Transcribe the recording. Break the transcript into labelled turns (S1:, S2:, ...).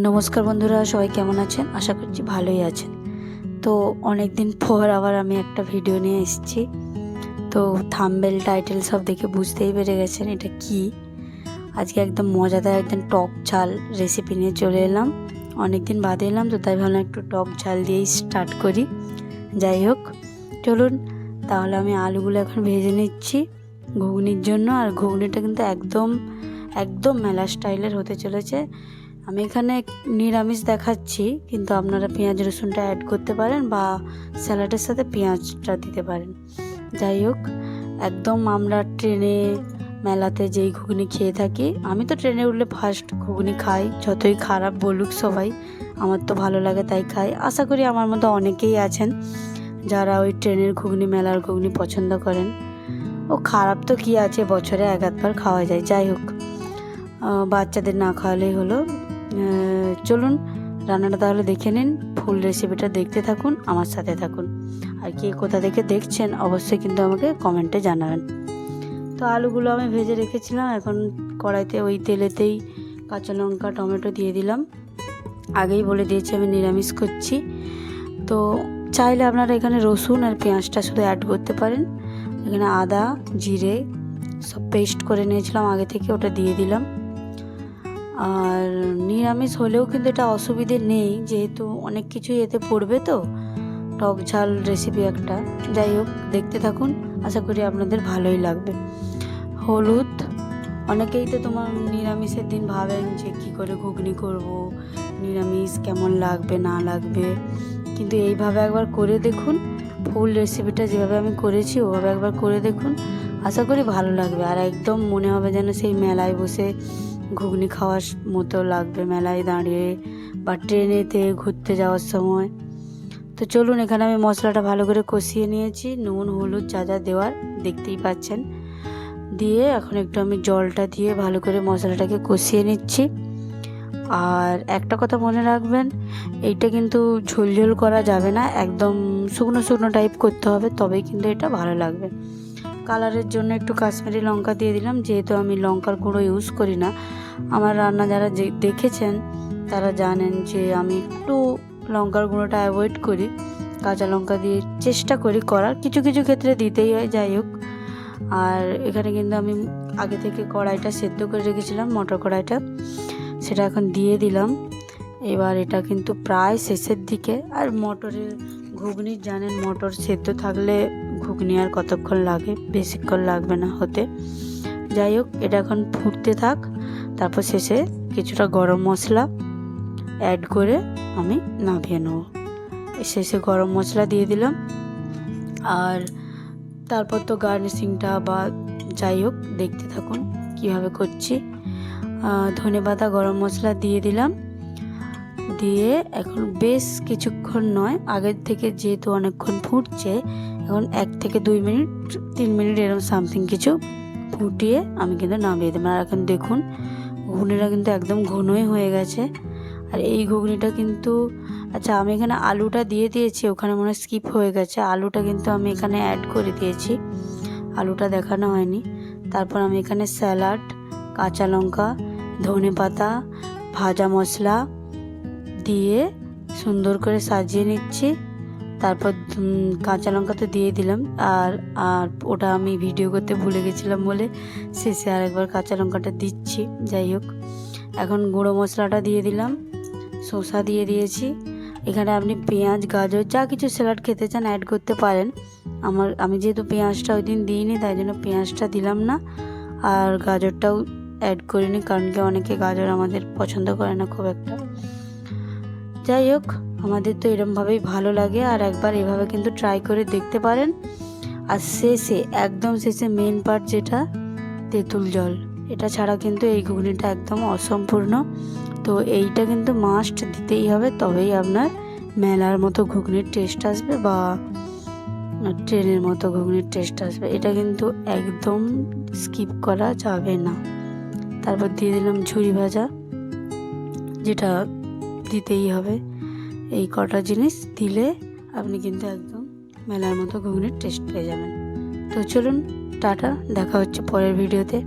S1: নমস্কার বন্ধুরা, সবাই কেমন আছেন? আশা করছি ভালোই আছেন। তো অনেক দিন পর আবার আমি একটা ভিডিও নিয়ে এসেছি। তো থাম্বেল টাইটেল সব দেখে বুঝতেই পেরে গেছেন এটা কি। আজকে একদম মজাদার একদম টক ঝাল রেসিপি নিয়ে চলে এলাম। অনেক দিন বাদে এলাম, তো তাই ভাবলাম একটু টক ঝাল দিয়েই স্টার্ট করি। যাই হোক, চলুন, তাহলে আমি আলুগুলো এখন ভেজে নিচ্ছি ঘুগনির জন্য। আর ঘুগনিটা কিন্তু একদম একদম মেলা স্টাইলের হতে চলেছে। আমি এখানে নিরামিষ দেখাচ্ছি, কিন্তু আপনারা পেঁয়াজ রসুনটা অ্যাড করতে পারেন বা স্যালাডের সাথে পেঁয়াজটা দিতে পারেন। যাই হোক, একদম আমরা ট্রেনে মেলাতে যেই ঘুগনি খেয়ে থাকি, আমি তো ট্রেনে উঠলে ফার্স্ট ঘুগনি খাই, যতই খারাপ বলুক সবাই, আমার তো ভালো লাগে তাই খাই। আশা করি আমার মতো অনেকেই আছেন যারা ওই ট্রেনের ঘুগনি, মেলার ঘুগনি পছন্দ করেন। ও খারাপ তো কী আছে, বছরে এক আধবার খাওয়া যায়, যাই হোক। বাচ্চাদের না খাওয়ালেই হলো। চলুন রান্নাটা তাহলে দেখে নিন, ফুল রেসিপিটা দেখতে থাকুন, আমার সাথে থাকুন। আর কে কোথা থেকে দেখছেন, অবশ্যই কিন্তু আমাকে কমেন্টে জানাবেন। তো আলুগুলো আমি ভেজে রেখেছিলাম, এখন কড়াইতে ওই তেলেতেই কাঁচা লঙ্কা, টমেটো দিয়ে দিলাম। আগেই বলে দিয়েছি, আমি নিরামিষ করছি। তো চাইলে আপনারা এখানে রসুন আর পেঁয়াজটা শুধু অ্যাড করতে পারেন। এখানে আদা, জিরে সব পেস্ট করে নিয়েছিলাম, আগে থেকে ওটা দিয়ে দিলাম। আর নিরামিষ হলেও কিন্তু এটা অসুবিধে নেই, যেহেতু অনেক কিছুই এতে পড়বে তো। টক ঝাল রেসিপি একটা। যাই হোক, দেখতে থাকুন, আশা করি আপনাদের ভালোই লাগবে। হলুদ, অনেকেই তো তোমার নিরামিষের দিন ভাবেন যে কী করে ঘুগনি করব, নিরামিষ কেমন লাগবে, না লাগবে। কিন্তু এইভাবে একবার করে দেখুন, ফুল রেসিপিটা যেভাবে আমি করেছি, ওভাবে একবার করে দেখুন, আশা করি ভালো লাগবে। আর একদম মনে হবে যেন সেই মেলায় বসে ঘুগনি খাওয়ার মতো লাগবে মেলায় দাঁড়িয়ে বা ট্রেনেতে ঘুরতে যাওয়ার সময়। তো চলুন, এখানে আমি মশলাটা ভালো করে কষিয়ে নিয়েছি। নুন, হলুদ, যা যা দেওয়ার দেখতেই পাচ্ছেন। দিয়ে এখন একটু আমি জলটা দিয়ে ভালো করে মশলাটাকে কষিয়ে নিচ্ছি। আর একটা কথা মনে রাখবেন, এইটা কিন্তু ঝোলঝোল করা যাবে না। একদম শুকনো শুকনো টাইপ করতে হবে, তবেই কিন্তু এটা ভালো লাগবে। কালারের জন্য একটু কাশ্মীরি লঙ্কা দিয়ে দিলাম। যেহেতু আমি লঙ্কার গুঁড়ো ইউজ করি না, আমার রান্না যারা দেখেছেন, তারা জানেন যে আমি একটু লঙ্কার গুঁড়োটা অ্যাভয়েড করি। কাঁচা লঙ্কা দিয়ে চেষ্টা করি করার। কিছু কিছু ক্ষেত্রে দিতেই হয়, যাই হোক। আর এখানে কিন্তু আমি আগে থেকে কড়াইটা সেদ্ধ করে রেখেছিলাম, মটর কড়াইটা। সেটা এখন দিয়ে দিলাম। এবার এটা কিন্তু প্রায় শেষের দিকে। আর মটরের ঘুগনি জানেন, মটর সেদ্ধ থাকলে ঘুগনি আর কতক্ষণ লাগে? বেশিক্ষণ লাগবে না হতে। যাই হোক, এটা এখন ফুটতে থাক। তারপর শেষে কিছুটা গরম মশলা অ্যাড করে আমি নামিয়ে নেব। শেষে গরম মশলা দিয়ে দিলাম। আর তারপর তো গার্নিশিংটা বা যাই হোক, দেখতে থাকুন কীভাবে করছি। ধনে পাতা, গরম মশলা দিয়ে দিলাম। দিয়ে এখন বেশ কিছুক্ষণ নয়, আগের থেকে যেহেতু অনেকক্ষণ ফুটছে এখন এক থেকে দুই মিনিট, তিন মিনিট এরকম সামথিং কিছু ফুটিয়ে আমি কিন্তু নামিয়ে দেবো। আর এখন দেখুন, ঘুগনিটা কিন্তু একদম ঘনই হয়ে গেছে। আর এই ঘুগনিটা কিন্তু আচ্ছা আমি এখানে আলুটা দিয়ে দিয়েছি, ওখানে মনে স্কিপ হয়ে গেছে। আলুটা কিন্তু আমি এখানে অ্যাড করে দিয়েছি। আলুটা দেখানো হয়নি। তারপর আমি এখানে স্যালাড কাঁচা লঙ্কা, ধনে পাতা, ভাজা মশলা দিয়ে সুন্দর করে সাজিয়ে নিচ্ছি। তারপর কাঁচা লঙ্কা তো দিয়ে দিলাম। আর আর ওটা আমি ভিডিও করতে ভুলে গেছিলাম বলে শেষে আর একবার কাঁচা লঙ্কাটা দিচ্ছি। যাই হোক, এখন গুঁড়ো মশলাটা দিয়ে দিলাম, শসা দিয়ে দিয়েছি। এখানে আপনি পেঁয়াজ, গাজর, যা কিছু স্যালাড খেতে চান অ্যাড করতে পারেন। আমার, আমি যেহেতু পেঁয়াজটা ওই দিন দিইনি, তাই জন্য পেঁয়াজটা দিলাম না। আর গাজরটাও অ্যাড করিনি, কারণ কি অনেকে গাজর আমাদের পছন্দ করে না খুব একটা। যাই হোক আমাদের তো এরমভাবেই ভালো লাগে, আর একবার এভাবে কিন্তু ট্রাই করে দেখতে পারেন। আর শেষে, একদম শেষে মেন পার্ট যেটা, তেঁতুল জল। এটা ছাড়া কিন্তু এই ঘুগনিটা একদম অসম্পূর্ণ। তো এইটা কিন্তু মাস্ট দিতেই হবে, তবেই আপনার মেলার মতো ঘুগনির টেস্ট আসবে বা ট্রেনের মতো ঘুগনির টেস্ট আসবে। এটা কিন্তু একদম স্কিপ করা যাবে না। তারপর দিয়ে দিলাম ঝুরি ভাজা, যেটা দিতেই হবে। এই কটা জিনিস দিলে আপনি কিন্তু একদম মেলার মতো ঘুগনির টেস্ট পেয়ে যাবেন। তো চলুন, টাটা, দেখা হচ্ছে পরের ভিডিওতে